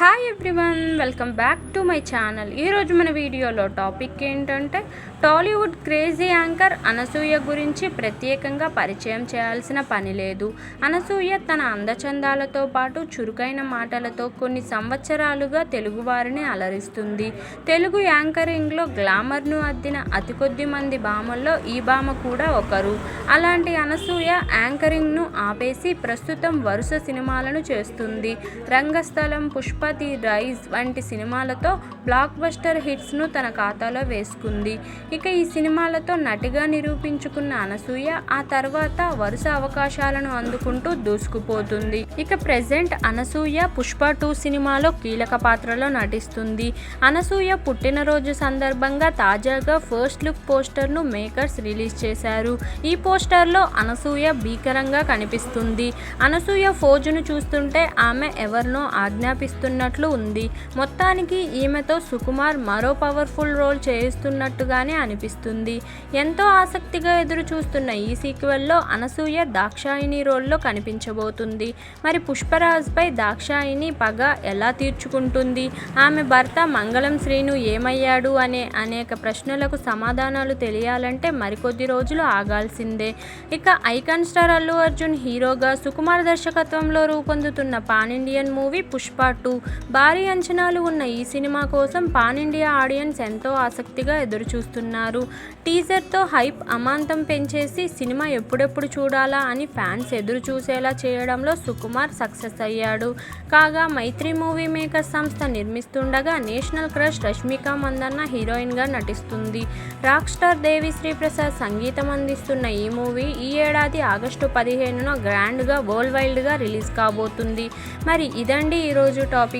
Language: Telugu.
Hi everyone welcome back to my channel ఈరోజు మన వీడియోలో టాపిక్ ఏంటంటే టాలీవుడ్ క్రేజీ యాంకర్ అనసూయ గురించి ప్రత్యేకంగా పరిచయం చేయాల్సిన పని లేదు. అనసూయ తన అందచందాలతో పాటు చురుకైన మాటలతో కొన్ని సంవత్సరాలుగా తెలుగువారిని అలరిస్తుంది. తెలుగు యాంకరింగ్లో గ్లామర్ను అద్దిన అతి కొద్ది మంది భామల్లో ఈ భామ కూడా ఒకరు. అలాంటి అనసూయ యాంకరింగ్ను ఆపేసి ప్రస్తుతం వరుస సినిమాలను చేస్తుంది. రంగస్థలం పుష్ప ది రైజ్ వంటి సినిమాలతో బ్లాక్ బస్టర్ హిట్స్ను తన ఖాతాలో వేసుకుంది. ఇక ఈ సినిమాలతో నటిగా నిరూపించుకున్న అనసూయ ఆ తర్వాత వరుస అవకాశాలను అందుకుంటూ దూసుకుపోతుంది. ఇక ప్రెజెంట్ అనసూయ పుష్ప టూ సినిమాలో కీలక పాత్రలో నటిస్తుంది. అనసూయ పుట్టినరోజు సందర్భంగా తాజాగా ఫస్ట్ లుక్ పోస్టర్ను మేకర్స్ రిలీజ్ చేశారు. ఈ పోస్టర్లో అనసూయ భీకరంగా కనిపిస్తుంది. అనసూయ ఫోజును చూస్తుంటే ఆమె ఎవరినో చేస్తున్నట్లు ఉంది. మొత్తానికి ఈమెతో సుకుమార్ మరో పవర్ఫుల్ రోల్ చేయిస్తున్నట్టుగానే అనిపిస్తుంది. ఎంతో ఆసక్తిగా ఎదురు చూస్తున్న ఈ సీక్వెల్లో అనసూయ దాక్షాయిని రోల్లో కనిపించబోతుంది. మరి పుష్పరాజ్పై దాక్షాయిని పగ ఎలా తీర్చుకుంటుంది? ఆమె భర్త మంగళం శ్రీను ఏమయ్యాడు అనే అనేక ప్రశ్నలకు సమాధానాలు తెలియాలంటే మరికొద్ది రోజులు ఆగాల్సిందే. ఇక ఐకాన్ స్టార్ అల్లు అర్జున్ హీరోగా సుకుమార్ దర్శకత్వంలో రూపొందుతున్న pan Indian movie Pushpa two భారీ అంచనాలు ఉన్న ఈ సినిమా కోసం పాన్ ఇండియా ఆడియన్స్ ఎంతో ఆసక్తిగా ఎదురుచూస్తున్నారు. టీజర్తో హైప్ అమాంతం పెంచేసి సినిమా ఎప్పుడెప్పుడు చూడాలా అని ఫ్యాన్స్ ఎదురు చూసేలా చేయడంలో సుకుమార్ సక్సెస్ అయ్యాడు. కాగా మైత్రి మూవీ మేకర్ సంస్థ నిర్మిస్తుండగా నేషనల్ క్రష్ రష్మిక మందన్న హీరోయిన్గా నటిస్తుంది. రాక్ స్టార్ దేవి శ్రీప్రసాద్ సంగీతం అందిస్తున్న ఈ మూవీ ఈ ఏడాది ఆగస్టు పదిహేనున గ్రాండ్గా వరల్డ్ వైల్డ్గా రిలీజ్ కాబోతుంది. మరి ఇదండి ఈరోజు టాపిక్.